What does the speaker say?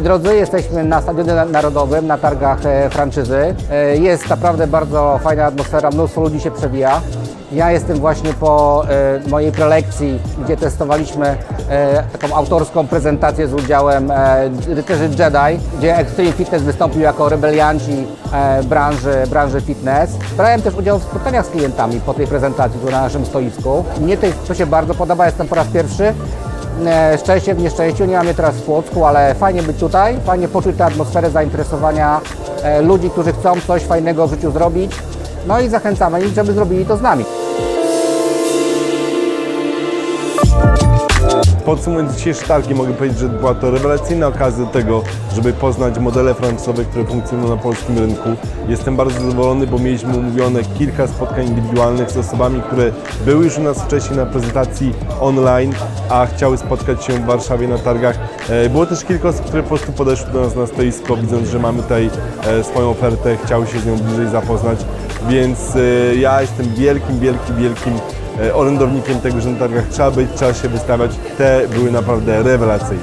drodzy, jesteśmy na Stadionie Narodowym, na targach e, franczyzy. E, Jest naprawdę bardzo fajna atmosfera, mnóstwo ludzi się przewija. Ja jestem właśnie po e, mojej prelekcji, gdzie testowaliśmy taką autorską prezentację z udziałem rycerzy Jedi, gdzie Extreme Fitness wystąpił jako rebelianci branży, branży fitness. Brałem też udział w spotkaniach z klientami po tej prezentacji tu na naszym stoisku. Mnie to się bardzo podoba, jestem po raz pierwszy. E, szczęście w nieszczęściu, nie mam je teraz w Płocku, ale fajnie być tutaj, fajnie poczuć tę atmosferę zainteresowania e, ludzi, którzy chcą coś fajnego w życiu zrobić. No i zachęcamy ich, żeby zrobili to z nami. Podsumowując dzisiejsze targi, mogę powiedzieć, że była to rewelacyjna okazja do tego, żeby poznać modele franczyzowe, które funkcjonują na polskim rynku. Jestem bardzo zadowolony, bo mieliśmy umówione kilka spotkań indywidualnych z osobami, które były już u nas wcześniej na prezentacji online, a chciały spotkać się w Warszawie na targach. E, Było też kilka osób, które po prostu podeszły do nas na stoisko, widząc, że mamy tutaj e, swoją ofertę, chciały się z nią bliżej zapoznać, więc e, ja jestem wielkim, wielkim, wielkim e, orędownikiem tego, że na targach trzeba być, trzeba się wystawiać. Te były naprawdę rewelacyjne.